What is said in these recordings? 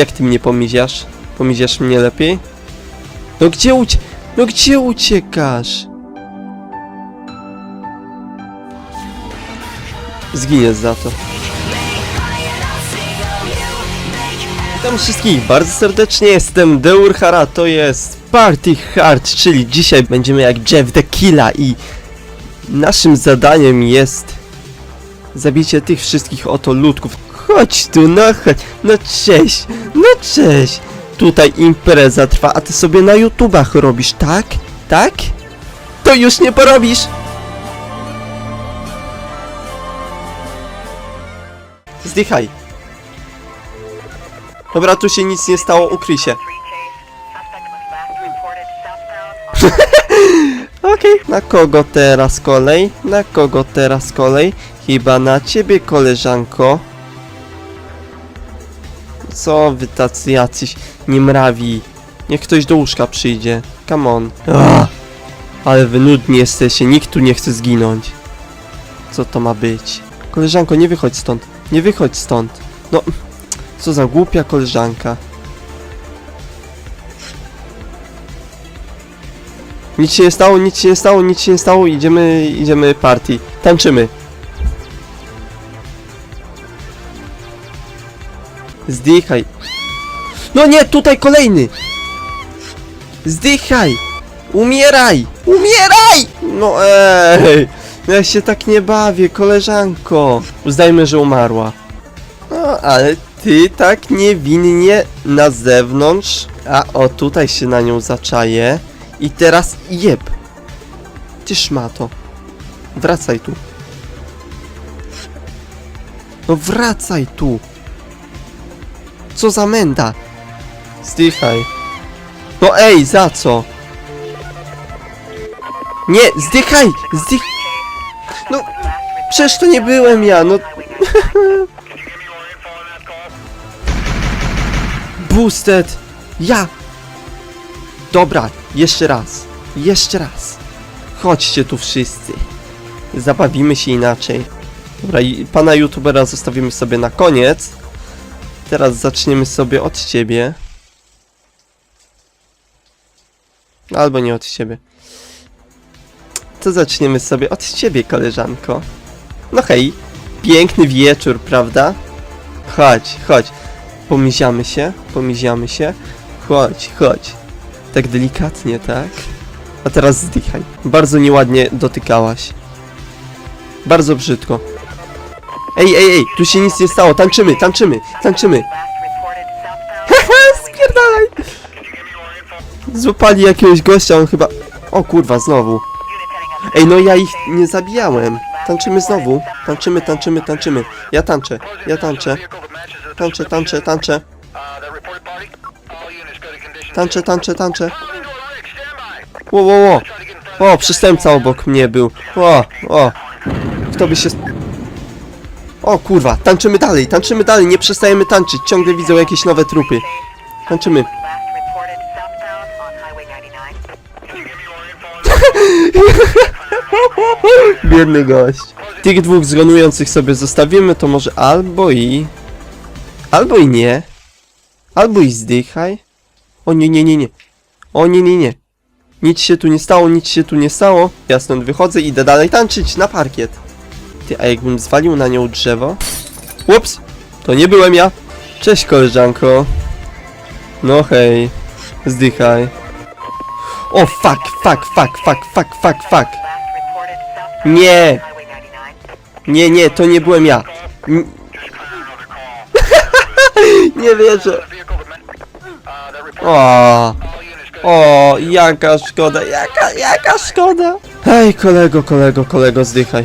Jak ty mnie pomiziasz? Pomiziasz mnie lepiej? No gdzie ucie... No gdzie uciekasz? Zginiesz za to. Witam wszystkich bardzo serdecznie, jestem Deurhara, to jest Party Hard, czyli dzisiaj będziemy jak Jeff the Killa i naszym zadaniem jest zabicie tych wszystkich oto ludków. Chodź tu, no chodź, no cześć, no cześć. Tutaj impreza trwa, a ty sobie na YouTubach robisz, tak? Tak? To już nie porobisz! Zdychaj. Dobra, tu się nic nie stało, ukryj się. Okej, na kogo teraz kolej? Na kogo teraz kolej? Chyba na ciebie, koleżanko. Co wy tacy jacyś niemrawi? Niech ktoś do łóżka przyjdzie. Come on. Ach, ale wy nudni jesteście, nikt tu nie chce zginąć. Co to ma być? Koleżanko, nie wychodź stąd. Nie wychodź stąd. No, co za głupia koleżanka. Nic się nie stało, nic się nie stało, nic się nie stało, idziemy, idziemy party. Tańczymy. Zdychaj. No nie, tutaj kolejny! Zdychaj! Umieraj! Umieraj! No ej! Ja się tak nie bawię, koleżanko. Uznajmy, że umarła. No, ale ty tak niewinnie na zewnątrz. A o, tutaj się na nią zaczaję. I teraz jeb. Ty szmato. Wracaj tu. No wracaj tu. Co za menda? Zdychaj. No ej, za co? Nie, zdychaj! Zdych... No, przecież to nie byłem ja, no... Boosted! Ja! Dobra, jeszcze raz. Jeszcze raz. Chodźcie tu wszyscy. Zabawimy się inaczej. Dobra, i pana youtubera zostawimy sobie na koniec. Teraz zaczniemy sobie od ciebie. Albo nie od ciebie. To zaczniemy sobie od ciebie, koleżanko. No hej, piękny wieczór, prawda? Chodź, chodź. Pomiziamy się, pomiziamy się. Chodź, chodź. Tak delikatnie, tak? A teraz zdychaj. Bardzo nieładnie dotykałaś. Bardzo brzydko. Ej, ej, ej, tu się nic nie stało. Tańczymy, tańczymy, tańczymy. Spierdalaj! Złapali jakiegoś gościa, on chyba... O kurwa, znowu. Ej, no ja ich nie zabijałem. Tańczymy znowu. Tańczymy, tańczymy, tańczymy. Ja tańczę, ja tańczę. Tańczę, tańczę, tańczę. Tańczę, tańczę, tańczę. Ło, ło, ło. O, przestępca obok mnie był. O, o. Kto by się... O kurwa, tańczymy dalej, tańczymy dalej, nie przestajemy tańczyć. Ciągle widzę jakieś nowe trupy. Tańczymy. Biedny gość. Tych dwóch zgonujących sobie zostawimy, to może albo i... Albo i nie. Albo i zdychaj. O nie, nie, nie, nie. O nie, nie, nie. Nic się tu nie stało, nic się tu nie stało. Ja stąd wychodzę idę dalej tańczyć na parkiet. A jakbym zwalił na nią drzewo? Ups! To nie byłem ja. Cześć koleżanko. No hej. Zdychaj. O fuck, fuck, fuck, fuck, fuck, fuck, fuck. Nie. Nie, nie, to nie byłem ja. N- nie wierzę. O, o, jaka szkoda, jaka, jaka szkoda. Hej, kolego, kolego, kolego, zdychaj.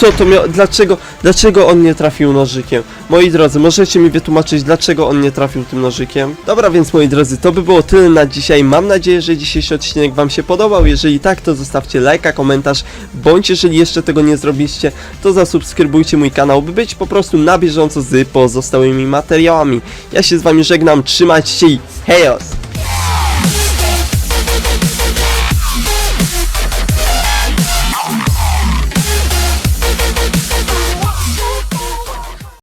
co to miało, dlaczego, dlaczego on nie trafił nożykiem? Moi drodzy, możecie mi wytłumaczyć, dlaczego on nie trafił tym nożykiem? Dobra, więc moi drodzy, to by było tyle na dzisiaj. Mam nadzieję, że dzisiejszy odcinek wam się podobał. Jeżeli tak, to zostawcie lajka, komentarz, bądź jeżeli jeszcze tego nie zrobiliście, to zasubskrybujcie mój kanał, by być po prostu na bieżąco z pozostałymi materiałami. Ja się z wami żegnam, trzymajcie się i hejos!